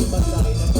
คุณปั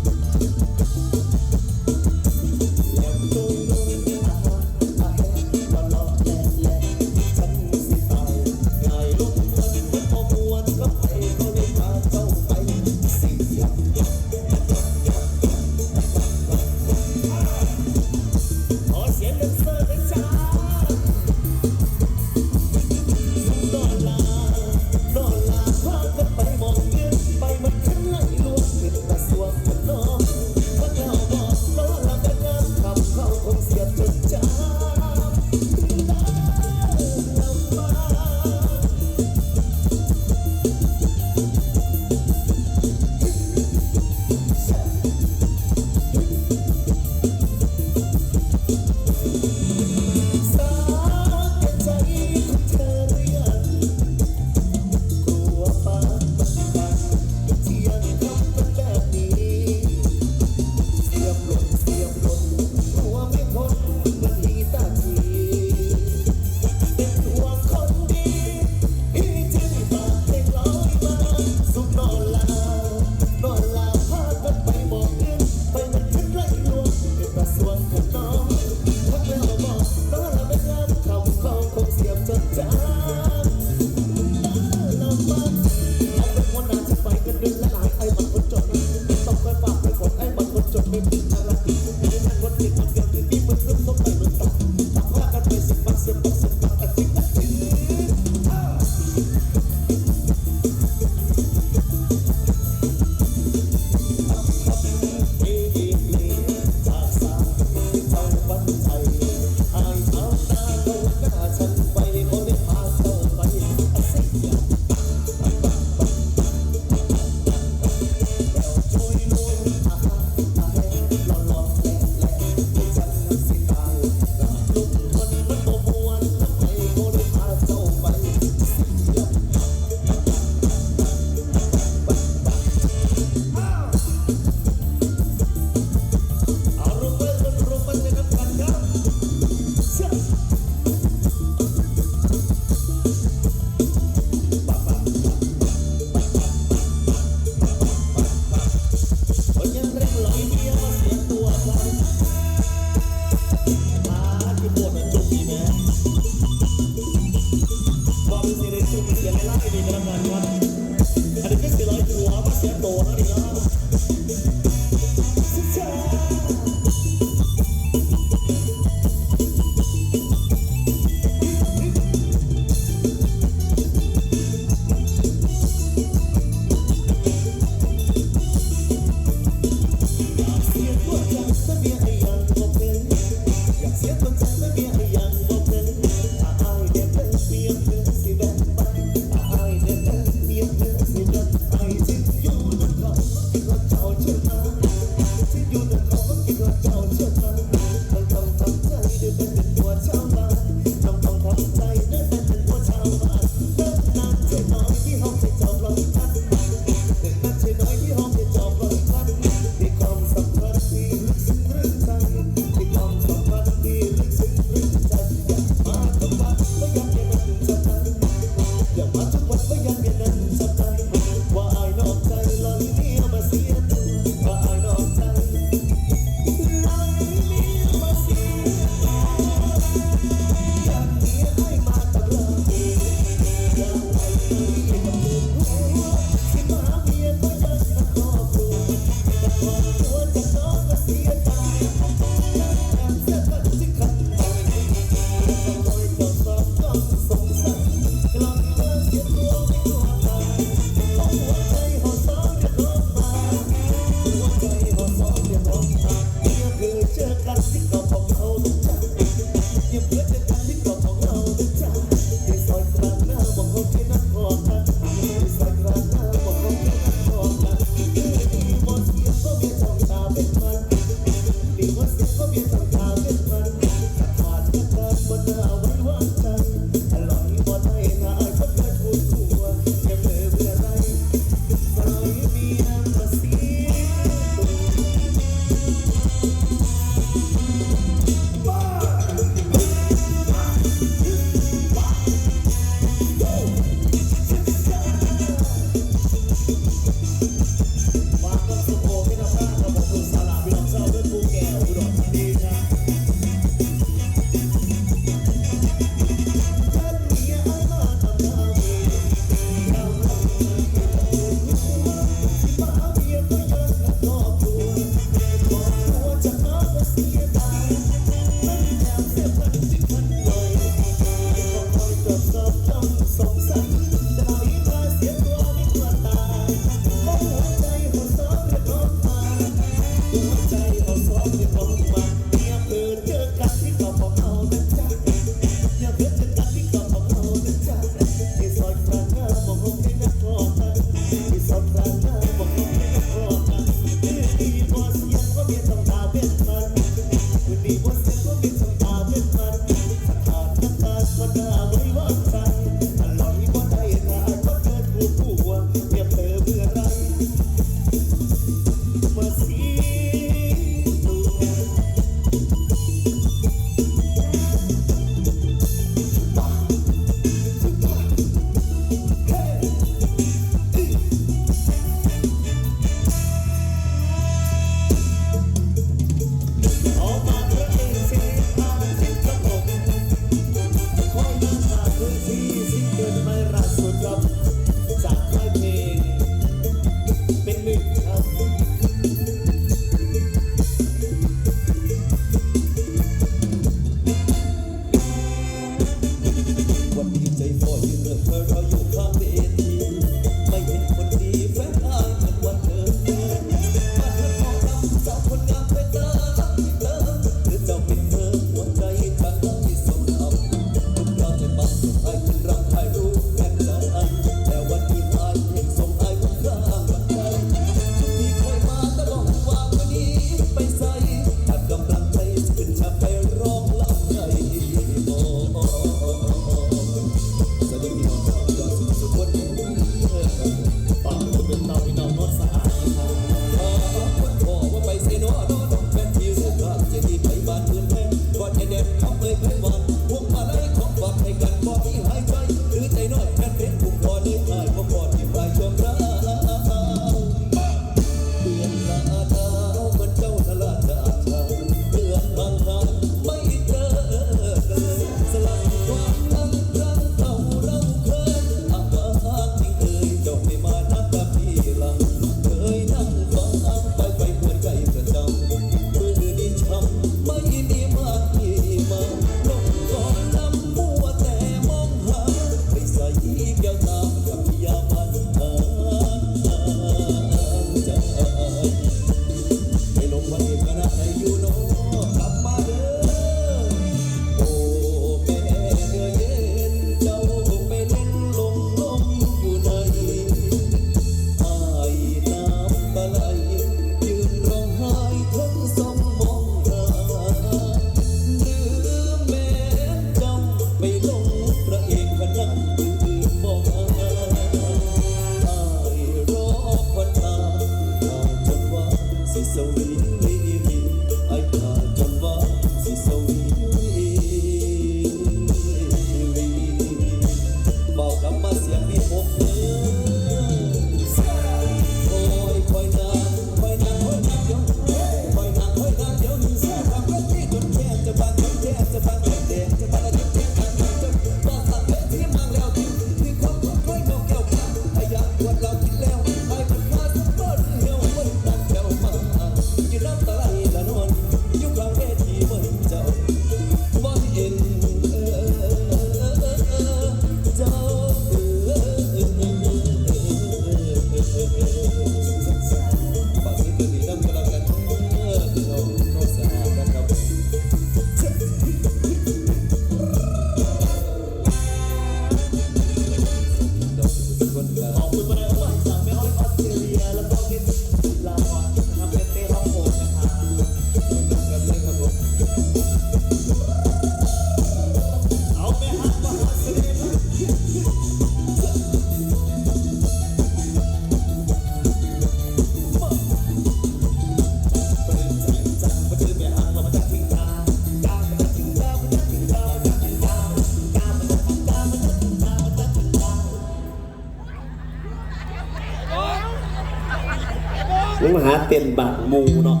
เต้นบางมูเนาะ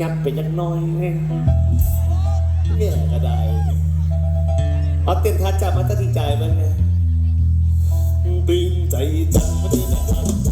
ยับไปยังน้อยไงเนี่ยก็ได้เอาเต้นท่าจับมาตัดสินใจบ้างไงตึงใจจังมาดีแม่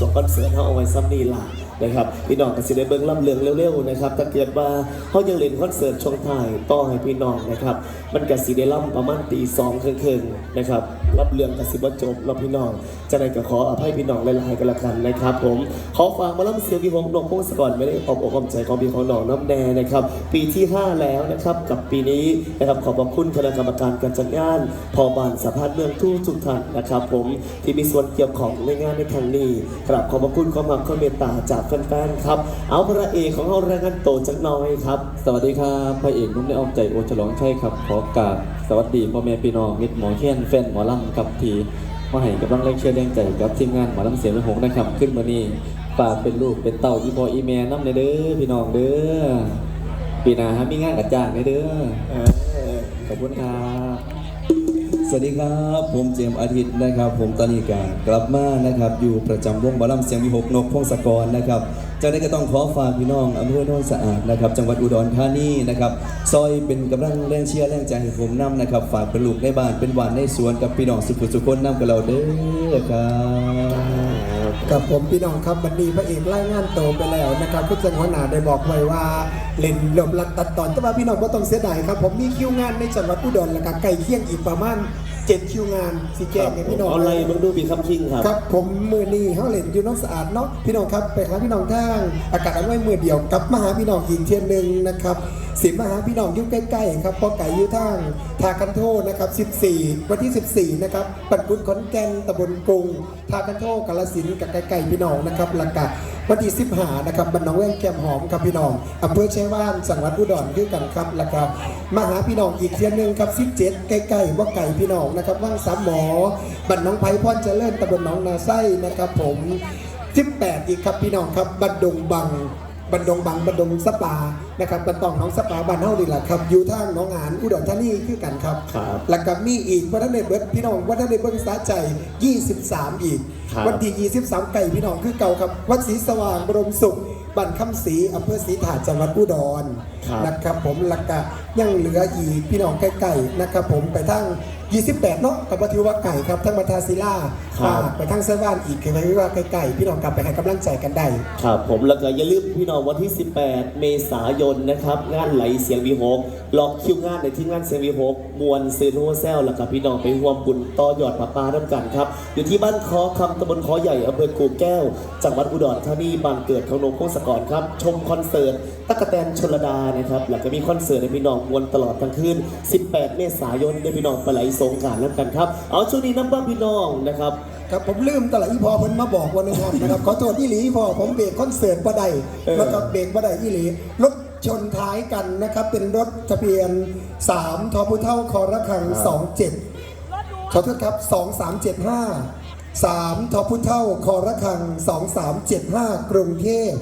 ครับส่งคอนเสิร์ตเขาเอาไว้ซ้ำนี่ล่ะนะครับพี่น้องก็สิได้เบิ่งล่ำเลืองเร็วๆนะครับถ้าเกิดว่าเขายังเล่นคอนเสิร์ตช่วงท้ายต่อให้พี่น้องนะครับ มันก็สิได้ล่ำประมาณตีสองครึ่งๆนะครับ รับเรื่องก็สิบ่จบแล้วพี่น้องจะได้ก็ขออภัยพี่น้องหลายๆกันละกันนะครับ ผมขอฝากมาล่ำเสียงพี่พงนงพงศกรไม่ได้ขอบอกความใจของพี่ของน้องน้ำแดงนะครับ ปีที่ 5 แล้วนะครับกับปีนี้นะครับขอบพระคุณคณะกรรมการการจัดงาน พอบานสภาพเมืองทุกทุกท่านนะครับ ผมที่มีส่วนเกี่ยวของในงานในครั้งนี้ครับขอบพระคุณความรักความเมตตาจากแฟนๆครับเอาพระเอกของเราแรงงานโตจักหน้อยครับ สวัสดีครับพระเอกนุ่มในอ้อมใจโอฉลองใช่ครับขอกราบ สวัสดีพ่อแม่พี่น้องมิตรหมอเคียนแฟนหมอลำกับทีมาให้กำลังแรงเชียร์แรงใจกับทีมงานหมอลำเสียงไม่หงนะครับ ขึ้นมานี่ฝากเป็นลูกเป็นเต่าอีพออีแม่น้ำในเด้อพี่น้องเด้อปีหน้าฮะมีงานกับจ้างในเด้อขอบคุณครับสวัสดีครับผมเจมส์อาทิตย์นะครับ ผมตอนนี้กกลับมานะครับ อยู่ประจำวงบอลลัมเสียงวิหกนกพงศกรนะครับ จากนั้นก็ต้องขอฝากพี่น้องอำเภอโนนสะอาดนะครับ จังหวัดอุดรธานีนะครับซอยเป็นกำลังแรงเชียร์แรงใจให้ผมนำนะครับฝากเป็นลูกในบ้านเป็นหวานในสวนกับพี่น้องสุขุสุขคนนำกับเราเด้อครับกับผมพี่น้องครับวันนี้พระเอกไล่งานโตไปแล้วนะครับผู้จัดหัวหน้าได้บอกไว้ว่าเล่นลมลัดตัดตอนแต่ว่าพี่น้องก็ต้องเสียดายครับผมมีคิวงานในจังหวัดอุดรแล้วก็ใกล้เคียงอีกประมาณ 7คิวงานสีแจ้งให้พี่น้องเอาอะไรมึงดูปีคำคิงครับ ครับ ผมมือนี้เขาเล่นอยู่น้องสะอาดเนาะพี่น้องครับไปหาพี่น้องทางอากาศอำนวยมือเดียวกลับมาหาพี่น้องอีกเทียนหนึ่งนะครับสิมาหาพี่น้องอยู่ใกล้ๆครับเพราะไก่อยู่ทางทากันโทนะครับ 14 วันที่ 14 นะครับปัดกุดขอนแก่นตำบลกรุง ทากันโทกาลสินธุ์กับใกล้ๆพี่น้องนะครับหลักกะ วันที่สิบหานะครับบันน้องแวงแกมหอมครับพี่น้องอำเภอชัยว่านสังหวัดอุดรคือกันครับแล้วก็มาหาพี่น้องอีกเทียนหนึ่งครับสิบเจ็ดใกล้ๆว่าไก่พี่น้องนะครับว่างสามหมอบันน้องไผ่พรเจริญตำบลน้องนาไส้นะครับผม18อีกครับพี่น้องครับบัดดงบัง บันดงบังบันดงสปานะครับบันตองน้องสปาบ้านเฮานี่แหละครับอยู่ทางหน้องหานอุดรธานีคือกันครับครับแล้วก็มีอีกวัฒนเดชเบิร์ดพี่น้องวัฒนเดชเบิร์ดสาใจ 23 อีก ครับ วันที่ 23 ไก่พี่น้องคือเก่าครับ วัดศรีสว่างบรมสุขบ้านคำศรีอำเภอศรีถาดจังหวัดอุดรครับ นะครับผมหลักกะยังเหลืออีกพี่น้องใกล้ๆนะครับผมไปทั้ง 28 เนาะกับวัตถุว่าไก่ครับทั้งมาทาศิลาครับฝากไปทั้งเซบ้านอีกคือว่าใกล้ๆพี่น้องกลับไปให้กำลังใจกันได้ ครับผมแล้วก็อย่าลืมพี่น้องวันที่ 18 เมษายนนะครับ งานไหลเสียงวีหกล็อกคิวงานในที่งานเสียงวีหกมวลเซโนเซลแล้วก็พี่น้องไปร่วมบุญต่อยอดปลาปลาน้ำกันครับ อยู่ที่บ้านคอคำตำบลคอใหญ่อำเภอกู่แก้ว จังหวัดอุดรธานีบ้านเกิดของนงพงศกรครับ ชมคอนเสิร์ตตั๊กแตนชลดานะครับแล้วก็มีคอนเสิร์ตให้พี่น้องมวลตลอดทั้งคืน 18 เมษายนได้พี่น้องไปไหลสงกรารน้ำกันครับ เอาช่วงนี้น้ำบ้าพี่น้องนะครับ ครับผมลืมตลาดอีพอเพิ่นมาบอกวันหนึงครับนะครับขอโทษอีหลีอีพอผมเบรกคอนเสิร์ตบ่ได้เออ แล้วก็เบรกบ่ได้อีหลีรถชนท้ายกันนะครับ เป็นรถทะเบียน 3ทอพุเท่าคอระคัง 27ขอโทษครับ 2375 3ทอพุเท่าคอระคัง 2375 กรุงเทพ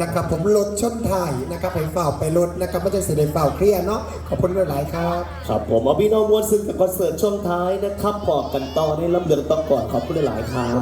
นะครับผมรถชนท้ายนะครับไปฝ่าไปรถนะครับไม่ใช่เสียดายฝ่าเคลียร์เนาะขอบคุณหลายๆครับ ครับผมเอาพี่น้องมวลซึ่งกับคอนเสิร์ตช่วงท้ายนะครับบอกกันต่อในลำเดืองต้องก่อนขอบคุณหลายๆครับ